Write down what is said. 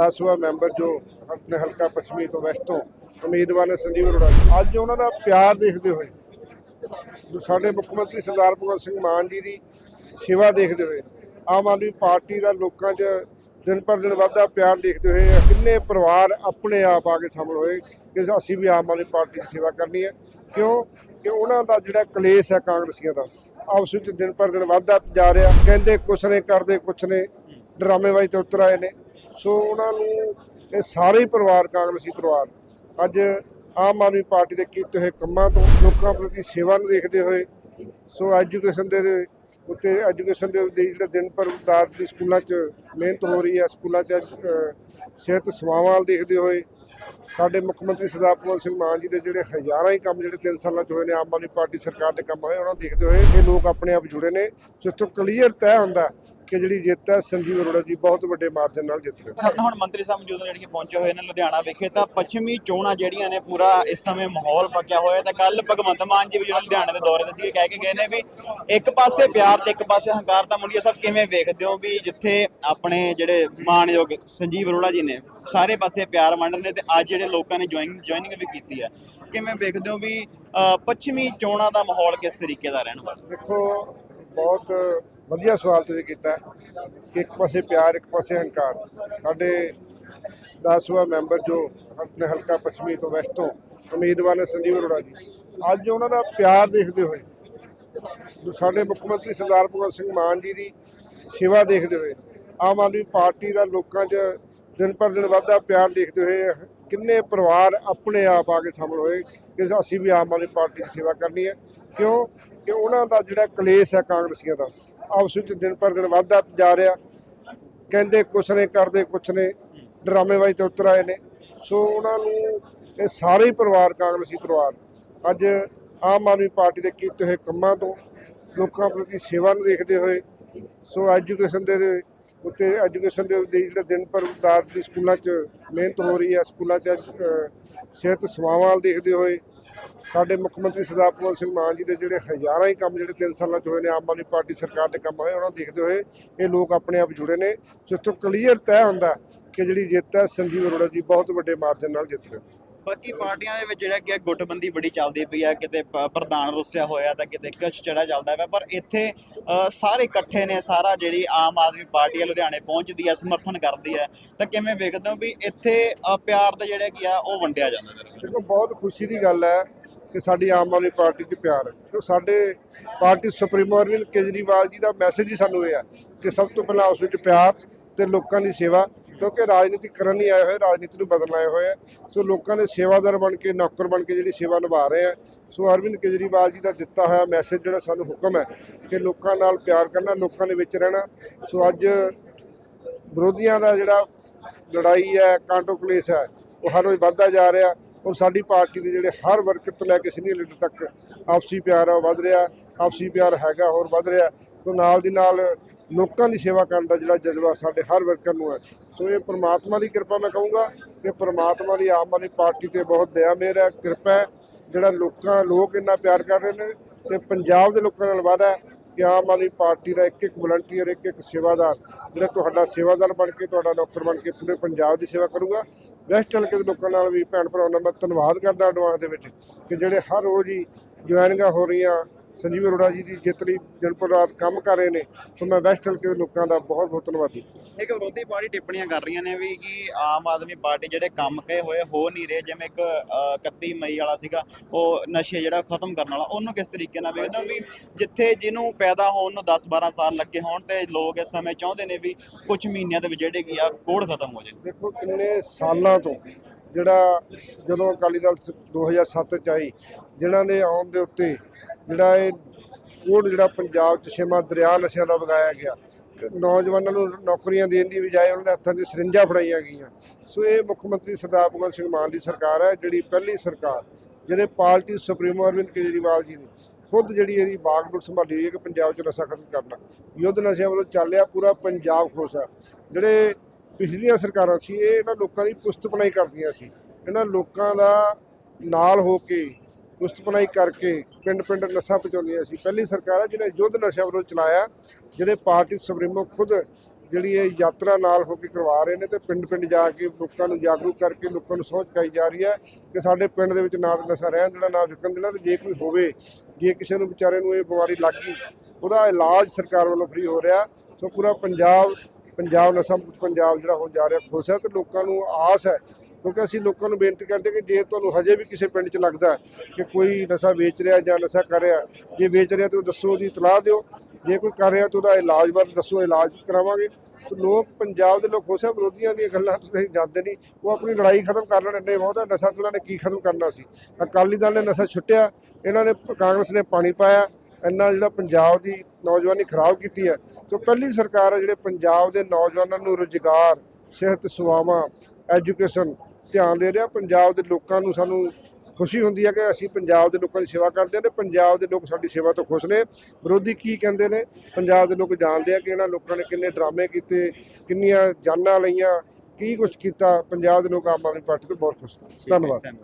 10ਵਾਂ member ਜੋ ਆਪਣੇ ਹਲਕਾ ਪੱਛਮੀ ਤੋਂ ਵੈਸਟ ਤੋਂ ਉਮੀਦਵਾਰ ਨੇ ਸੰਜੀਵ ਅਰੋੜਾ ਜੀ। ਅੱਜ ਉਹਨਾਂ ਦਾ ਪਿਆਰ ਦੇਖਦੇ ਹੋਏ ਸਾਡੇ ਮੁੱਖ ਮੰਤਰੀ ਸਰਦਾਰ ਭਗਵੰਤ ਸਿੰਘ ਮਾਨ ਜੀ ਦੀ ਸੇਵਾ ਦੇਖਦੇ ਹੋਏ, ਆਮ ਆਦਮੀ ਪਾਰਟੀ ਦਾ ਲੋਕਾਂ 'ਚ ਦਿਨ ਪਰ ਦਿਨ ਵੱਧਦਾ ਪਿਆਰ ਦੇਖਦੇ ਹੋਏ ਕਿੰਨੇ ਪਰਿਵਾਰ ਆਪਣੇ ਆਪ ਆ ਕੇ ਸ਼ਾਮਲ ਹੋਏ ਕਿ ਅਸੀਂ ਵੀ ਆਮ ਆਦਮੀ ਪਾਰਟੀ ਦੀ ਸੇਵਾ ਕਰਨੀ ਹੈ। ਕਿਉਂ? ਕਿ ਉਹਨਾਂ ਦਾ ਜਿਹੜਾ ਕਲੇਸ਼ ਹੈ ਕਾਂਗਰਸੀਆਂ ਦਾ, ਆਪਸ ਵਿੱਚ ਦਿਨ ਪਰ ਦਿਨ ਵੱਧਦਾ ਜਾ ਰਿਹਾ। ਕਹਿੰਦੇ ਕੁਛ ਨੇ, ਕਰਦੇ ਕੁਛ ਨੇ, ਡਰਾਮੇਬਾਜ਼ੀ ਤੇ ਉਤਰ ਆਏ ਨੇ। ਸੋ ਉਹਨਾਂ ਨੂੰ ਇਹ ਸਾਰੇ ਹੀ ਪਰਿਵਾਰ, ਕਾਂਗਰਸੀ ਪਰਿਵਾਰ, ਅੱਜ ਆਮ ਆਦਮੀ ਪਾਰਟੀ ਦੇ ਕੀਤੇ ਹੋਏ ਕੰਮਾਂ ਤੋਂ ਲੋਕਾਂ ਪ੍ਰਤੀ ਸੇਵਾ ਨੂੰ ਦੇਖਦੇ ਹੋਏ, ਸੋ ਐਜੂਕੇਸ਼ਨ ਦੇ ਉੱਤੇ, ਐਜੂਕੇਸ਼ਨ ਦੇ ਉੱਤੇ ਜਿਹੜਾ ਦਿਨ ਪਰ ਰਾਤ ਦੀ ਸਕੂਲਾਂ 'ਚ ਮਿਹਨਤ ਹੋ ਰਹੀ ਹੈ, ਸਕੂਲਾਂ 'ਚ ਸਿਹਤ ਸੇਵਾਵਾਂ ਵੱਲ ਦੇਖਦੇ ਹੋਏ, ਸਾਡੇ ਮੁੱਖ ਮੰਤਰੀ ਸਰਦਾਰ ਭਗਵੰਤ ਸਿੰਘ ਮਾਨ ਜੀ ਦੇ ਜਿਹੜੇ ਹਜ਼ਾਰਾਂ ਹੀ ਕੰਮ ਜਿਹੜੇ 3 ਸਾਲਾਂ 'ਚ ਹੋਏ ਨੇ, ਆਮ ਆਦਮੀ ਪਾਰਟੀ ਸਰਕਾਰ ਦੇ ਕੰਮ ਹੋਏ, ਉਹਨਾਂ ਨੂੰ ਦੇਖਦੇ ਹੋਏ ਇਹ ਲੋਕ ਆਪਣੇ ਆਪ ਜੁੜੇ ਨੇ ਸੋ ਇੱਥੋਂ ਕਲੀਅਰ ਤੈਅ ਹੁੰਦਾ ਕਿ ਜਿਹੜੀ ਜਿੱਤ ਹੈ ਸੰਜੀਵ ਅਰੋੜਾ ਜੀ ਬਹੁਤ ਵੱਡੇ ਮਾਰਜਨ ਨਾਲ ਜਿੱਤ ਰਹੇ ਨਾਲ ਹੁਣ ਮੰਤਰੀ ਸਾਹਿਬ ਮੌਜੂਦ ਜਿਹੜੀਆਂ ਪਹੁੰਚੇ ਹੋਏ ਨੇ ਲੁਧਿਆਣਾ ਵਿਖੇ ਤਾਂ ਪੱਛਮੀ ਚੋਣਾਂ ਜਿਹੜੀਆਂ ਨੇ ਪੂਰਾ ਇਸ ਸਮੇਂ ਮਾਹੌਲ ਪੱਕਿਆ ਹੋਇਆ ਤਾਂ ਕੱਲ ਭਗਵੰਤ ਮਾਨ ਜੀ ਵੀ ਜਿਹੜਾ ਲੁਧਿਆਣੇ ਦੇ ਦੌਰੇ ਤੇ ਸੀਗੇ ਕਹਿ ਕੇ ਗਏ ਨੇ ਵੀ ਇੱਕ ਪਾਸੇ ਪਿਆਰ ਤੇ ਇੱਕ ਪਾਸੇ ਹੰਕਾਰ ਤਾਂ ਮੁੰਡੀਆ ਸਾਹਿਬ ਕਿਵੇਂ ਵੇਖਦੇ ਹੋ ਵੀ ਜਿੱਥੇ ਆਪਣੇ ਜਿਹੜੇ ਮਾਨਯੋਗ ਸੰਜੀਵ ਅਰੋੜਾ ਜੀ ਨੇ ਸਾਰੇ ਪਾਸੇ ਪਿਆਰ ਵੰਡ ਰਹੇ ਨੇ ਤੇ ਅੱਜ ਜਿਹੜੇ ਲੋਕਾਂ ਨੇ ਜੁਆਇਨ ਜੁਆਇਨਿੰਗ ਵੀ ਕੀਤੀ ਹੈ ਕਿਵੇਂ ਵੇਖਦੇ ਹੋ ਵੀ ਪੱਛਮੀ ਚੋਣਾਂ ਦਾ ਮਾਹੌਲ ਕਿਸ ਤਰੀਕੇ ਦਾ ਰਹਿਣ ਵਾਲਾ? ਦੇਖੋ ਬਹੁਤ ਵਧੀਆ ਸਵਾਲ ਤੁਸੀਂ ਕੀਤਾ। ਕਿ ਇੱਕ ਪਾਸੇ ਪਿਆਰ, ਇੱਕ ਪਾਸੇ ਹੰਕਾਰ। ਸਾਡੇ 10ਵਾਂ ਮੈਂਬਰ ਜੋ ਆਪਣੇ ਹਲਕਾ ਪੱਛਮੀ ਤੋਂ, ਵੈਸਟ ਤੋਂ, ਉਮੀਦਵਾਰ ਨੇ ਸੰਜੀਵ ਅਰੋੜਾ ਜੀ। ਅੱਜ ਉਹਨਾਂ ਦਾ ਪਿਆਰ ਦੇਖਦੇ ਹੋਏ, ਸਾਡੇ ਮੁੱਖ ਮੰਤਰੀ ਸਰਦਾਰ ਭਗਵੰਤ ਸਿੰਘ ਮਾਨ ਜੀ ਦੀ ਸੇਵਾ ਦੇਖਦੇ ਹੋਏ, ਆਮ ਆਦਮੀ ਪਾਰਟੀ ਦਾ ਲੋਕਾਂ 'ਚ ਦਿਨ ਪਰ ਦਿਨ ਵੱਧਦਾ ਪਿਆਰ ਦੇਖਦੇ ਹੋਏ, ਕਿੰਨੇ ਪਰਿਵਾਰ ਆਪਣੇ ਆਪ ਆ ਕੇ ਸ਼ਾਮਲ ਹੋਏ, ਕਿ ਅਸੀਂ ਵੀ ਆਮ ਆਦਮੀ ਪਾਰਟੀ ਦੀ ਸੇਵਾ ਕਰਨੀ ਹੈ। ਕਿਉਂ? ਕਿ ਉਹਨਾਂ ਦਾ ਜਿਹੜਾ ਕਲੇਸ਼ ਹੈ ਕਾਂਗਰਸੀਆਂ ਦਾ। ਆਪਸ ਵਿੱਚ ਦਿਨ ਪਰ ਦਿਨ ਵੱਧਦਾ ਜਾ ਰਿਹਾ। ਕਹਿੰਦੇ ਕੁਛ ਨੇ, ਕਰਦੇ ਕੁਛ ਨੇ। ਡਰਾਮੇਬਾਜ਼ੀ ਤੇ ਉਤਰ ਆਏ ਨੇ। ਸੋ ਉਹਨਾਂ ਨੂੰ ਇਹ ਸਾਰੇ ਹੀ ਪਰਿਵਾਰ, ਕਾਂਗਰਸੀ ਪਰਿਵਾਰ, ਅੱਜ ਆਮ ਆਦਮੀ ਪਾਰਟੀ ਦੇ ਕੀਤੇ ਹੋਏ ਕੰਮਾਂ ਤੋਂ ਲੋਕਾਂ ਪ੍ਰਤੀ ਸੇਵਾ ਨੂੰ ਦੇਖਦੇ ਹੋਏ, ਸੋ ਐਜੂਕੇਸ਼ਨ ਦੇ ਉੱਤੇ ਐਜੂਕੇਸ਼ਨ ਦੇ ਲਈ ਜਿਹੜਾ ਦਿਨ ਪਰ ਰਾਤ ਦੀ ਸਕੂਲਾਂ 'ਚ ਮਿਹਨਤ ਹੋ ਰਹੀ ਹੈ ਸਕੂਲਾਂ 'ਚ ਸਿਹਤ ਸੇਵਾਵਾਂ ਵੱਲ ਦੇਖਦੇ ਹੋਏ ਸਾਡੇ ਮੁੱਖ ਮੰਤਰੀ ਸਰਦਾਰ ਭਗਵੰਤ ਸਿੰਘ ਮਾਨ ਜੀ ਦੇ ਜਿਹੜੇ ਹਜ਼ਾਰਾਂ ਹੀ ਕੰਮ ਜਿਹੜੇ 3 ਸਾਲਾਂ 'ਚ ਹੋਏ ਨੇ, ਆਮ ਆਦਮੀ ਪਾਰਟੀ ਸਰਕਾਰ ਦੇ ਕੰਮ ਹੋਏ, ਉਹਨਾਂ ਦੇਖਦੇ ਹੋਏ ਇਹ ਲੋਕ ਆਪਣੇ ਆਪ ਜੁੜੇ ਨੇ ਸੋ ਇੱਥੋਂ ਕਲੀਅਰ ਤੈਅ ਹੁੰਦਾ ਕਿ ਜਿਹੜੀ ਜਿੱਤ ਹੈ ਸੰਜੀਵ ਅਰੋੜਾ ਜੀ ਬਹੁਤ ਵੱਡੇ ਮਾਰਜਨ ਨਾਲ ਜਿੱਤ ਰਹੇ ਨੇ। ਬਾਕੀ ਪਾਰਟੀਆਂ ਦੇ ਵਿੱਚ ਜਿਹੜਾ ਕਿ ਗੁੱਟਬੰਦੀ ਬੜੀ ਚੱਲਦੀ ਪਈ ਆ ਕਿਤੇ ਪ- ਪ੍ਰਧਾਨ ਰੁੱਸਿਆ ਹੋਇਆ ਤਾਂ ਕਿਤੇ ਕਛ ਚੜਾ ਚੱਲਦਾ ਪਿਆ ਪਰ ਇੱਥੇ ਅ, ਸਾਰੇ ਇਕੱਠੇ ਨੇ ਸਾਰਾ ਜਿਹੜੀ ਆਮ ਆਦਮੀ ਪਾਰਟੀ ਆ ਲੁਧਿਆਣੇ ਪਹੁੰਚਦੀ ਆ ਸਮਰਥਨ ਕਰਦੀ ਹੈ ਤਾਂ ਕਿਵੇਂ ਵੇਖਦੇ ਹੋ ਵੀ ਇੱਥੇ ਅ, ਪਿਆਰ ਦਾ ਜਿਹੜਾ ਕੀ ਆ ਉਹ ਵੰਡਿਆ ਜਾਂਦਾ ਜ਼ਰੂਰ ਦੇਖੋ ਬਹੁਤ ਖੁਸ਼ੀ ਦੀ ਗੱਲ ਹੈ ਕਿ ਸਾਡੀ ਆਮ ਆਦਮੀ ਪਾਰਟੀ 'ਚ ਪਿਆਰ ਹੈ। ਕਿਉਂ ਸਾਡੇ ਪਾਰਟੀ ਸੁਪਰੀਮੋ ਅਰਵਿੰਦ ਕੇਜਰੀਵਾਲ ਜੀ ਦਾ ਮੈਸੇਜ ਹੀ ਸਾਨੂੰ ਇਹ ਹੈ ਕਿ ਸਭ ਤੋਂ ਪਹਿਲਾਂ ਉਸ ਵਿੱਚ ਪਿਆਰ ਤੇ ਲੋਕਾਂ ਦੀ ਸੇਵਾ ਕਿਉਂਕਿ ਰਾਜਨੀਤੀ ਕਰਨ ਨਹੀਂ ਆਏ ਹੋਏ, ਰਾਜਨੀਤੀ ਨੂੰ ਬਦਲਣ ਆਏ ਹੋਏ ਆ। ਸੋ ਲੋਕਾਂ ਦੇ ਸੇਵਾਦਾਰ ਬਣ ਕੇ, ਨੌਕਰ ਬਣ ਕੇ ਜਿਹੜੀ ਸੇਵਾ ਨਿਭਾ ਰਹੇ ਆ। ਸੋ ਅਰਵਿੰਦ ਕੇਜਰੀਵਾਲ ਜੀ ਦਾ ਦਿੱਤਾ ਹੋਇਆ ਮੈਸੇਜ ਜਿਹੜਾ ਸਾਨੂੰ ਹੁਕਮ ਹੈ ਕਿ ਲੋਕਾਂ ਨਾਲ ਪਿਆਰ ਕਰਨਾ, ਲੋਕਾਂ ਦੇ ਵਿੱਚ ਰਹਿਣਾ। ਸੋ ਅੱਜ ਵਿਰੋਧੀਆਂ ਦਾ ਜਿਹੜਾ ਲੜਾਈ ਹੈ, ਕਾਂਟੋ ਕਲੇਸ਼ ਹੈ, ਉਹ ਹਰ ਰੋਜ਼ ਵੱਧਦਾ ਜਾ ਰਿਹਾ। ਔਰ ਸਾਡੀ ਪਾਰਟੀ ਦੇ ਜਿਹੜੇ ਹਰ ਵਰਕਰ ਤੋਂ ਲੈ ਕੇ ਸੀਨੀਅਰ ਲੀਡਰ ਤੱਕ ਆਪਸੀ ਪਿਆਰ ਆ ਵੱਧ ਰਿਹਾ, ਆਪਸੀ ਪਿਆਰ ਹੈਗਾ, ਹੋਰ ਵੱਧ ਰਿਹਾ। ਸੋ ਨਾਲ ਦੀ ਨਾਲ ਲੋਕਾਂ ਦੀ ਸੇਵਾ ਕਰਨ ਦਾ ਜਿਹੜਾ ਜਜ਼ਬਾ ਸਾਡੇ ਹਰ ਵਰਕਰ ਨੂੰ ਹੈ। ਸੋ ਇਹ ਪ੍ਰਮਾਤਮਾ ਦੀ ਕਿਰਪਾ ਮੈਂ ਕਹੂੰਗਾ ਕਿ ਪ੍ਰਮਾਤਮਾ ਦੀ ਆਮ ਆਦਮੀ ਪਾਰਟੀ ਤੇ ਬਹੁਤ ਦਇਆ ਮੇਰ ਹੈ, ਕਿਰਪਾ ਹੈ। ਜਿਹੜਾ ਲੋਕਾਂ, ਲੋਕ ਇੰਨਾ ਪਿਆਰ ਕਰ ਰਹੇ ਨੇ ਤੇ ਪੰਜਾਬ ਦੇ ਲੋਕਾਂ ਨਾਲ ਵਾਅਦਾ ਹੈ ਕਿ ਆਮ ਆਦਮੀ ਪਾਰਟੀ ਦਾ ਇੱਕ ਇੱਕ ਵਲੰਟੀਅਰ ਇੱਕ ਇੱਕ ਸੇਵਾਦਾਰ ਜਿਹੜਾ ਤੁਹਾਡਾ ਸੇਵਾਦਾਰ ਬਣ ਕੇ, ਤੁਹਾਡਾ ਡਾਕਟਰ ਬਣ ਕੇ ਪੂਰੇ ਪੰਜਾਬ ਦੀ ਸੇਵਾ ਕਰੂਗਾ। ਵੈਸਟ ਹਲਕੇ ਦੇ ਲੋਕਾਂ ਨਾਲ ਵੀ ਭੈਣ ਭਰਾਵਾਂ ਨਾਲ ਮੈਂ ਧੰਨਵਾਦ ਕਰਦਾ ਐਡਵਾਂਸ ਦੇ ਵਿੱਚ ਕਿ ਜਿਹੜੇ ਹਰ ਰੋਜ਼ ਹੀ ਜੁਆਇਨਿੰਗਾਂ ਹੋ ਰਹੀਆਂ ਸੰਜੀਵ ਅਰੋੜਾ ਜੀ ਦੀ ਜਿੱਤ ਲਈ ਦਿਨ ਪਰ ਰਾਤ ਕੰਮ ਕਰ ਰਹੇ ਨੇ। ਸੋ ਮੈਂ ਵੈਸਟ ਹਲਕੇ ਦੇ ਲੋਕਾਂ ਦਾ ਬਹੁਤ ਬਹੁਤ ਧੰਨਵਾਦੀ। ਇੱਕ ਵਿਰੋਧੀ ਪਾਰਟੀ ਟਿੱਪਣੀਆਂ ਕਰ ਰਹੀਆਂ ਨੇ ਵੀ ਕਿ ਆਮ ਆਦਮੀ ਪਾਰਟੀ ਜਿਹੜੇ ਕੰਮ ਕਹੇ ਹੋਏ ਹੋ ਨਹੀਂ ਰਹੇ ਜਿਵੇਂ ਇੱਕ ਅ, 31 ਮਈ ਵਾਲਾ ਸੀਗਾ ਉਹ ਨਸ਼ੇ ਜਿਹੜਾ ਖਤਮ ਕਰਨ ਵਾਲਾ ਉਹਨੂੰ ਕਿਸ ਤਰੀਕੇ ਨਾਲ ਵੇਖਦੇ ਵੀ ਜਿੱਥੇ ਜਿਹਨੂੰ ਪੈਦਾ ਹੋਣ ਨੂੰ 10 12 ਸਾਲ ਲੱਗੇ ਹੋਣ ਤੇ ਲੋਕ ਇਸ ਸਮੇਂ ਚਾਹੁੰਦੇ ਨੇ ਵੀ ਕੁਝ ਮਹੀਨਿਆਂ ਦੇ ਵਿੱਚ ਜਿਹੜੇ ਕੀ ਆ ਕੋੜ ਖਤਮ ਹੋ ਜਾਏ। ਦੇਖੋ ਕਿੰਨੇ ਸਾਲਾਂ ਤੋਂ ਜਿਹੜਾ ਜਦੋਂ ਅਕਾਲੀ ਦਲ ਸ- 2007 ਚ ਆਈ ਜਿਨ੍ਹਾਂ ਦੇ ਆਉਣ ਦੇ ਉੱਤੇ ਜਿਹੜਾ ਇਹ ਕੋਡ ਜਿਹੜਾ ਪੰਜਾਬ ਚ ਛੇਵਾਂ ਦਰਿਆ ਨਸ਼ਿਆਂ ਦਾ ਵਗਾਇਆ ਗਿਆ ਨੌਜਵਾਨਾਂ ਨੂੰ ਨੌਕਰੀਆਂ ਦੇਣ ਦੀ ਬਜਾਏ ਉਹਨਾਂ ਦੇ ਹੱਥਾਂ 'ਚ ਸਰਿੰਜਾਂ ਫੜਾਈਆਂ ਗਈਆਂ। ਸੋ ਇਹ ਮੁੱਖ ਮੰਤਰੀ ਸਰਦਾਰ ਭਗਵੰਤ ਸਿੰਘ ਮਾਨ ਦੀ ਸਰਕਾਰ ਹੈ, ਜਿਹੜੀ ਪਹਿਲੀ ਸਰਕਾਰ ਜਿਹੜੇ ਪਾਰਟੀ ਸੁਪਰੀਮੋ ਅਰਵਿੰਦ ਕੇਜਰੀਵਾਲ ਜੀ ਨੇ ਖੁਦ ਜਿਹੜੀ ਇਹਦੀ ਬਾਗਡੋਰ ਸੰਭਾਲੀ ਹੋਈ ਹੈ ਕਿ ਪੰਜਾਬ 'ਚ ਨਸ਼ਾ ਖਤਮ ਕਰਨਾ। ਯੁੱਧ ਨਸ਼ਿਆਂ ਵੱਲੋਂ ਚੱਲਿਆ ਪੂਰਾ ਪੰਜਾਬ ਖੁਸ਼ ਹੈ। ਜਿਹੜੇ ਪਿਛਲੀਆਂ ਸਰਕਾਰਾਂ ਸੀ, ਇਹ ਇਹਨਾਂ ਲੋਕਾਂ ਦੀ ਪੁਸਤਪਨਾਈ ਕਰਦੀਆਂ ਸੀ। ਇਹਨਾਂ ਲੋਕਾਂ ਦਾ ਨਾਲ ਹੋ ਕੇ ਮੁਸ਼ਤਪਨਾਈ ਕਰਕੇ ਪਿੰਡ ਪਿੰਡ ਨਸ਼ਾ ਪਹੁੰਚਾਉਂਦੀਆਂ ਸੀ ਪਹਿਲੀ ਸਰਕਾਰ ਹੈ ਜਿਹਨੇ ਯੁੱਧ ਨਸ਼ਾ ਵਿਰੋਧ ਚਲਾਇਆ, ਜਿਹਦੇ ਪਾਰਟੀ ਸੁਪਰੀਮੋ ਖੁਦ ਜਿਹੜੀ ਇਹ ਯਾਤਰਾ ਨਾਲ ਹੋ ਕੇ ਕਰਵਾ ਰਹੇ ਨੇ ਤੇ ਪਿੰਡ ਪਿੰਡ ਜਾ ਕੇ ਲੋਕਾਂ ਨੂੰ ਜਾਗਰੂਕ ਕਰਕੇ ਲੋਕਾਂ ਨੂੰ ਸੋਚ ਕਾਈ ਜਾ ਰਹੀ ਹੈ ਕਿ ਸਾਡੇ ਪਿੰਡ ਦੇ ਵਿੱਚ ਨਾ ਤਾਂ ਨਸ਼ਾ ਰਹਿਣ ਦੇਣਾ, ਨਾ ਵਿਕਣ ਦੇਣਾ ਤੇ ਜੇ ਕੋਈ ਹੋਵੇ, ਜੇ ਕਿਸੇ ਨੂੰ ਵਿਚਾਰੇ ਨੂੰ ਇਹ ਬਿਮਾਰੀ ਲੱਗ ਗਈ, ਉਹਦਾ ਇਲਾਜ ਸਰਕਾਰ ਵੱਲੋਂ ਫ੍ਰੀ ਹੋ ਰਿਹਾ। ਸੋ ਪੂਰਾ ਪੰਜਾਬ ਪੰਜਾਬ ਨਸ਼ਾ ਮੁਕਤ ਪੰਜਾਬ ਜਿਹੜਾ ਹੋਣ ਜਾ ਰਿਹਾ ਖੁਸ਼ ਹੈ ਤੇ ਲੋਕਾਂ ਨੂੰ ਆਸ ਹੈ ਕਿਉਂਕਿ ਅਸੀਂ ਲੋਕਾਂ ਨੂੰ ਬੇਨਤੀ ਕਰਦੇ ਕਿ ਜੇ ਤੁਹਾਨੂੰ ਹਜੇ ਵੀ ਕਿਸੇ ਪਿੰਡ 'ਚ ਲੱਗਦਾ ਕਿ ਕੋਈ ਨਸ਼ਾ ਵੇਚ ਰਿਹਾ ਜਾਂ ਨਸ਼ਾ ਕਰ ਰਿਹਾ, ਜੇ ਵੇਚ ਰਿਹਾ ਤਾਂ ਉਹ ਦੱਸੋ ਉਹਦੀ ਇਤਲਾਹ ਦਿਓ। ਜੇ ਕੋਈ ਕਰ ਰਿਹਾ ਤਾਂ ਉਹਦਾ ਇਲਾਜ ਬਾਰੇ ਦੱਸੋ, ਇਲਾਜ ਕਰਾਵਾਂਗੇ। ਲੋਕ, ਪੰਜਾਬ ਦੇ ਲੋਕ ਖੁਸ਼ ਹੈ ਵਿਰੋਧੀਆਂ ਦੀਆਂ ਗੱਲਾਂ ਤੁਸੀਂ ਜਾਂਦੇ ਨਹੀਂ। ਉਹ ਆਪਣੀ ਲੜਾਈ ਖਤਮ ਕਰ ਲੈਣ ਇੰਨੇ ਬਹੁਤਾ ਨਸ਼ਾ ਤੋਂ ਉਹਨਾਂ ਨੇ ਕੀ ਖਤਮ ਕਰਨਾ ਸੀ। ਅਕਾਲੀ ਦਲ ਨੇ ਨਸ਼ਾ ਛੁੱਟਿਆ, ਇਹਨਾਂ ਨੇ ਕਾਂਗਰਸ ਨੇ ਪਾਣੀ ਪਾਇਆ, ਇੰਨਾ ਜਿਹੜਾ ਪੰਜਾਬ ਦੀ ਨੌਜਵਾਨੀ ਖਰਾਬ ਕੀਤੀ ਹੈ। ਸੋ ਪਹਿਲੀ ਸਰਕਾਰ ਹੈ ਜਿਹੜੇ ਪੰਜਾਬ ਦੇ ਨੌਜਵਾਨਾਂ ਨੂੰ ਰੁਜ਼ਗਾਰ, ਸਿਹਤ ਸੇਵਾਵਾਂ, ਐਜੂਕੇਸ਼ਨ ਧਿਆਨ ਦੇ ਰਿਹਾ ਪੰਜਾਬ ਦੇ ਲੋਕਾਂ ਨੂੰ ਸਾਨੂੰ ਖੁਸ਼ੀ ਹੁੰਦੀ ਹੈ ਕਿ ਅਸੀਂ ਪੰਜਾਬ ਦੇ ਲੋਕਾਂ ਦੀ ਸੇਵਾ ਕਰਦੇ ਹਾਂ ਤੇ ਪੰਜਾਬ ਦੇ ਲੋਕ ਸਾਡੀ ਸੇਵਾ ਤੋਂ ਖੁਸ਼ ਨੇ। ਵਿਰੋਧੀ ਕੀ ਕਹਿੰਦੇ ਨੇ? ਪੰਜਾਬ ਦੇ ਲੋਕ ਜਾਣਦੇ ਆ ਕਿ ਇਹਨਾਂ ਲੋਕਾਂ ਨੇ ਕਿੰਨੇ ਡਰਾਮੇ ਕੀਤੇ ਕਿੰਨੀਆਂ ਜਾਨਾਂ ਲਈਆਂ ਕੀ ਕੁਝ ਕੀਤਾ। ਪੰਜਾਬ ਦੇ ਲੋਕ ਆਮ ਆਦਮੀ ਪਾਰਟੀ ਤੋਂ ਬਹੁਤ ਖੁਸ਼ ਨੇ। ਧੰਨਵਾਦ।